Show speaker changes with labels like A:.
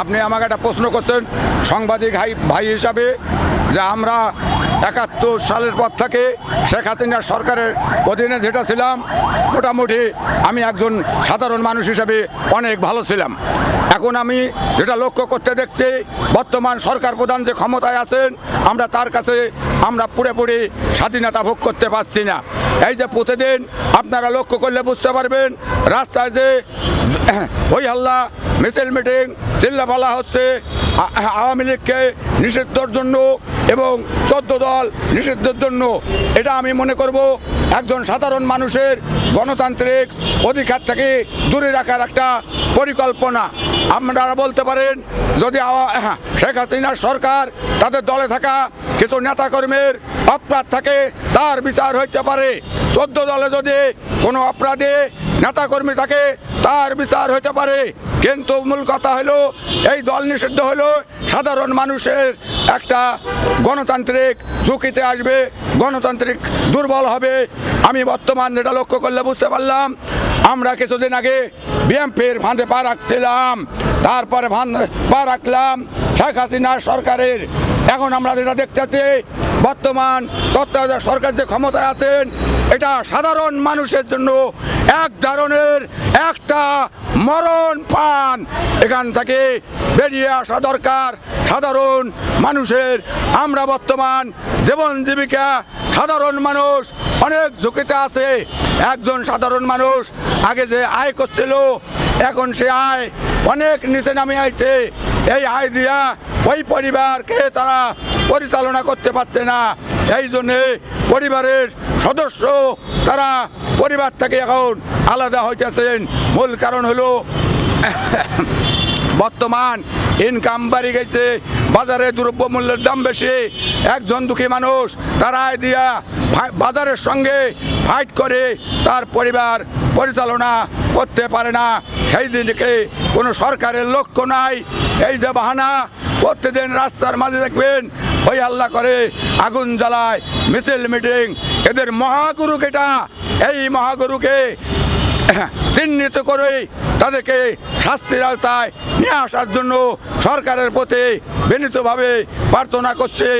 A: আপনি আমাকে একটা প্রশ্ন করছেন, সাংবাদিক ভাই ভাই হিসাবে, যে আমরা একাত্তর সালের পর থেকে শেখ হাসিনার সরকারের অধীনে যেটা ছিলাম, মোটামুটি আমি একজন সাধারণ মানুষ হিসাবে অনেক ভালো ছিলাম। এখন আমি যেটা লক্ষ্য করতে দেখছি, বর্তমান সরকার প্রধান যে ক্ষমতায় আছেন, আমরা তার কাছে আমরা পুরোপুরি স্বাধীনতা ভোগ করতে পারছি না। এই যে প্রতিদিন আপনারা লক্ষ্য করলে বুঝতে পারবেন, রাস্তায় যে হই হাল্লা মিছিল মিটিং চিল্লাফালা হচ্ছে আওয়ামী লীগকে নিষিদ্ধর জন্য এবং চোদ্দ দল নিষিদ্ধের জন্য। এটা আমি মনে করব একজন সাধারণ মানুষের গণতান্ত্রিক অধিকার থেকে দূরে রাখার একটা পরিকল্পনা। আপনারা বলতে পারেন যদি হ্যাঁ, শেখ হাসিনার সরকার তাদের দলে থাকা কিছু নেতাকর্মীর অপরাধ থাকে তার বিচার হইতে পারে। চোদ্দ দলে যদি কোনো অপরাধী নেতাকর্মী থাকে, তার বিচার হইতে পারে। কিন্তু মূল কথা হলো, এই দল নিষিদ্ধ হলো, সাধারণ মানুষের একটা গণতান্ত্রিক ঝুঁকিতে আসবে, গণতান্ত্রিক দুর্বল হবে। আমি বর্তমান যেটা লক্ষ্য করলে বুঝতে পারলাম, আমরা কিছুদিন আগে বিএমপির ফাঁদে পা রাখছিলাম, তারপরে ফান পা রাখলাম শেখ হাসিনা সরকারের। এখন আমরা যেটা দেখতেছি বর্তমান তত্ত্বাবধায়ক সরকার যে ক্ষমতায় আছেন, এটা সাধারণ মানুষের জন্য এক ধরনের একটা মরণ পান। এখান থেকে বেরিয়ে আসা দরকার সাধারণ মানুষের। আমরা বর্তমান জীবন জীবিকা সাধারণ মানুষ, অনেক ঝুঁকিতে আছে। একজন সাধারণ মানুষ আগে যে আয় করছিল, এখন সে আয় অনেক নিচে নামে আইছে। এই আয় দিয়া ওই পরিবারকে তারা পরিচালনা করতে পারছে না। এই জন্যে পরিবারের সদস্য তারা পরিবার থেকে এখন আলাদা হইতেছেন। মূল কারণ হলো বর্তমান ইনকাম বাড়ি গেছে, বাজারে দ্রব্য মূল্যের দাম বেশি। একজন দুঃখী মানুষ তার আয় দিয়া বাজারের সঙ্গে ফাইট করে, তার পরিবার পরিচালনা করতে পারে না। সেই দিনকে কোনো সরকারের লক্ষ্য নাই। এই যে বাহানা প্রত্যেকদিন রাস্তার মাঝে দেখবেন ওই আল্লাহ করে, আগুন জ্বালায়, মিছিল, মিটিং। এদের মহাগুরু কেটা এই মহাগুরুকে চিহ্নিত করে তাদেরকে শাস্তির আওতায় নিয়ে আসার জন্য সরকারের প্রতি বিনীতভাবে প্রার্থনা করছে।